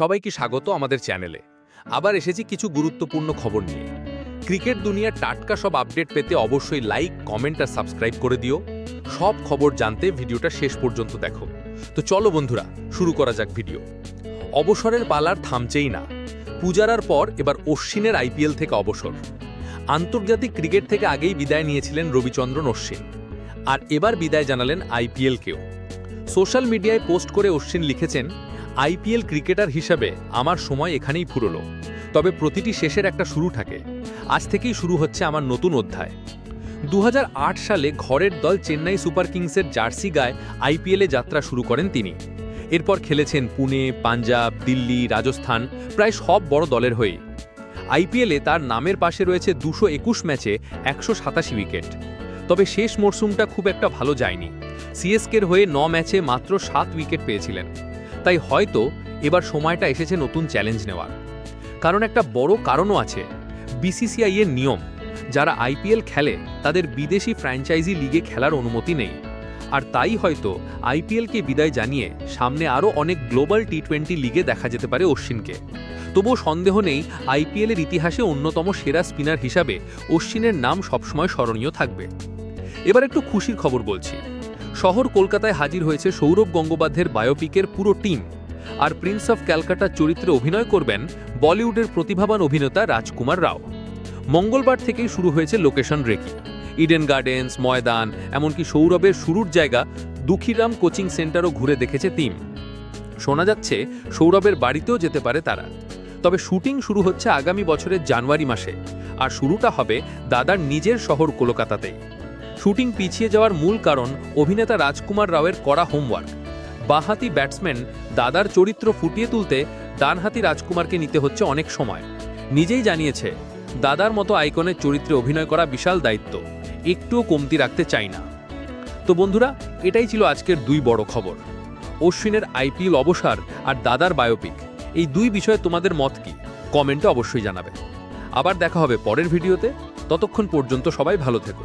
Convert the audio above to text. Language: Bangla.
সবাইকে স্বাগত আমাদের চ্যানেলে। আবার এসেছি কিছু গুরুত্বপূর্ণ খবর নিয়ে। ক্রিকেট দুনিয়ার টাটকা সব আপডেট পেতে অবশ্যই লাইক, কমেন্ট আর সাবস্ক্রাইব করে দিও। সব খবর জানতে ভিডিওটা শেষ পর্যন্ত দেখো। তো চলো বন্ধুরা, শুরু করা যাক ভিডিও। অবসরের পালার থামছেই না। পূজারার পর এবার অশ্বিনের আইপিএল থেকে অবসর। আন্তর্জাতিক ক্রিকেট থেকে আগেই বিদায় নিয়েছিলেন রবিচন্দ্রন অশ্বিন। আর এবার বিদায় জানালেন আইপিএলকেও সোশ্যাল মিডিয়ায় পোস্ট করে অশ্বিন লিখেছেন, আইপিএল ক্রিকেটার হিসাবে আমার সময় এখানেই ফুরলো। তবে প্রতিটি শেষের একটা শুরু থাকে। আজ থেকেই শুরু হচ্ছে আমার নতুন অধ্যায়। দু হাজার আট সালে ঘরের দল চেন্নাই সুপার কিংসের জার্সি গায়ে আইপিএলে যাত্রা শুরু করেন তিনি। এরপর খেলেছেন পুনে, পাঞ্জাব, দিল্লি, রাজস্থান, প্রায় সব বড় দলের হয়ে আইপিএলে তার নামের পাশে রয়েছে দুশো ম্যাচে একশো সাতাশি উইকেট। তবে শেষ মরশুমটা খুব একটা ভালো যায়নি। সিএসকের হয়ে ন ম্যাচে মাত্র সাত উইকেট পেয়েছিলেন। তাই হয়তো এবার সময়টা এসেছে নতুন চ্যালেঞ্জ নেওয়ার। কারণ একটা বড় কারণও আছে। বিসিসিআই এর নিয়ম, যারা আইপিএল খেলে, তাদের বিদেশি ফ্র্যাঞ্চাইজি লিগে খেলার অনুমতি নেই। আর তাই হয়তো আইপিএলকে বিদায় জানিয়ে সামনে আরও অনেক গ্লোবাল টি টোয়েন্টি লিগে দেখা যেতে পারে অশ্বিনকে। তবুও সন্দেহ নেই আইপিএলের ইতিহাসে অন্যতম সেরা স্পিনার হিসাবে অশ্বিনের নাম সবসময় স্মরণীয় থাকবে। এবার একটু খুশির খবর বলছি। শহর কলকাতায় হাজির হয়েছে সৌরভ গঙ্গোপাধ্যায়ের বায়োপিকের পুরো টিম। আর প্রিন্স অফ ক্যালকাটার চরিত্রে অভিনয় করবেন বলিউডের প্রতিভাবান অভিনেতা রাজকুমার রাও। মঙ্গলবার থেকেই শুরু হয়েছে location recce. Eden Gardens Maidan, এমনকি সৌরভের শুরুর জায়গা দুঃখীরাম কোচিং সেন্টারও ঘুরে দেখেছে টিম। শোনা যাচ্ছে, সৌরভের বাড়িতেও যেতে পারে তারা। তবে শুটিং শুরু হচ্ছে আগামী বছরের জানুয়ারি মাসে। আর শুরুটা হবে দাদার নিজের শহর কলকাতাতেই। শুটিং পিছিয়ে যাওয়ার মূল কারণ অভিনেতা রাজকুমার রাওয়ের করা হোমওয়ার্ক। বাঁহাতি ব্যাটসম্যান দাদার চরিত্র ফুটিয়ে তুলতে ডানহাতি রাজকুমারকে নিতে হচ্ছে অনেক সময়। নিজেই জানিয়েছে, দাদার মতো আইকনের চরিত্রে অভিনয় করা বিশাল দায়িত্ব, একটুও কমতি রাখতে চাই না। তো বন্ধুরা, এটাই ছিল আজকের দুই বড় খবর। অশ্বিনের আইপিএল অবসর আর দাদার বায়োপিক, এই দুই বিষয়ে তোমাদের মত কি? কমেন্টে অবশ্যই জানাবে। আবার দেখা হবে পরের ভিডিওতে, ততক্ষণ পর্যন্ত সবাই ভালো থেকো।